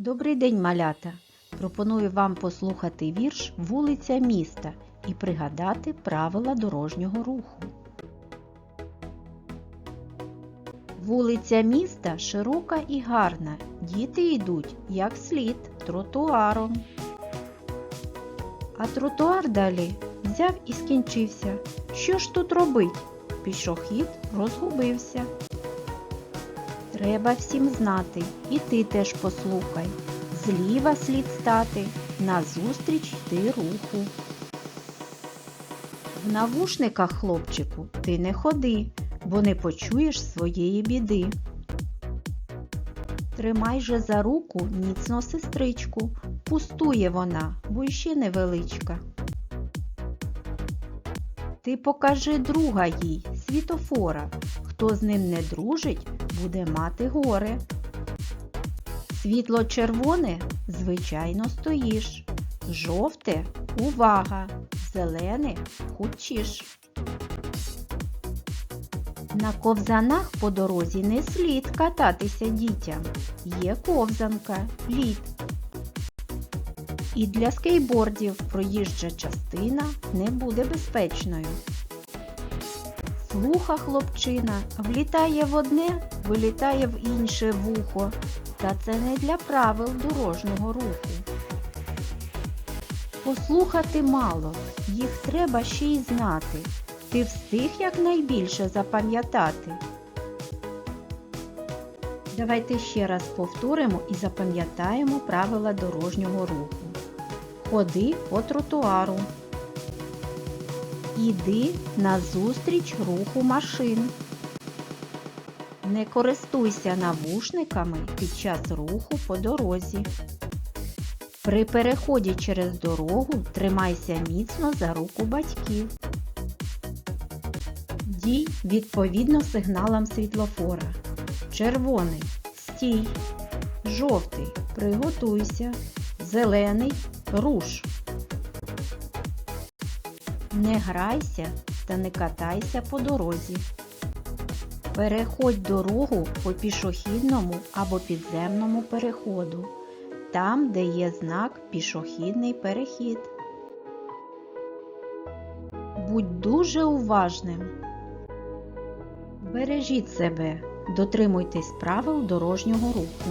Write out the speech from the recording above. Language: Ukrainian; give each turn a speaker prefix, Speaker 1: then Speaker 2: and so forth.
Speaker 1: Добрий день, малята! Пропоную вам послухати вірш Вулиця міста і пригадати правила дорожнього руху. Вулиця міста широка і гарна. Діти йдуть як слід тротуаром. А тротуар далі взяв і скінчився. Що ж тут робить? Пішохід розгубився. Треба всім знати, і ти теж послухай. Зліва слід стати, назустріч йти руху. В навушниках, хлопчику, ти не ходи, бо не почуєш своєї біди. Тримай же за руку міцно сестричку, пустує вона, бо іще невеличка. Ти покажи друга їй, світофора, хто з ним не дружить, буде мати горе. Світло червоне, звичайно, стоїш. Жовте увага, зелене хутчіш. На ковзанах по дорозі не слід кататися дітям. Є ковзанка, лід. І для скейтбордів проїжджа частина не буде безпечною. Слуха хлопчина влітає в одне, вилітає в інше вухо. Та це не для правил дорожнього руху. Послухати мало, їх треба ще й знати. Ти встиг якнайбільше запам'ятати. Давайте ще раз повторимо і запам'ятаємо правила дорожнього руху. Ходи по тротуару. Іди назустріч руху машин. Не користуйся навушниками під час руху по дорозі. При переході через дорогу тримайся міцно за руку батьків. Дій відповідно сигналам світлофора. Червоний стій. Жовтий приготуйся. Зелений руш. Не грайся та не катайся по дорозі. Переходь дорогу по пішохідному або підземному переходу, там, де є знак пішохідний перехід. Будь дуже уважним. Бережіть себе, дотримуйтесь правил дорожнього руху.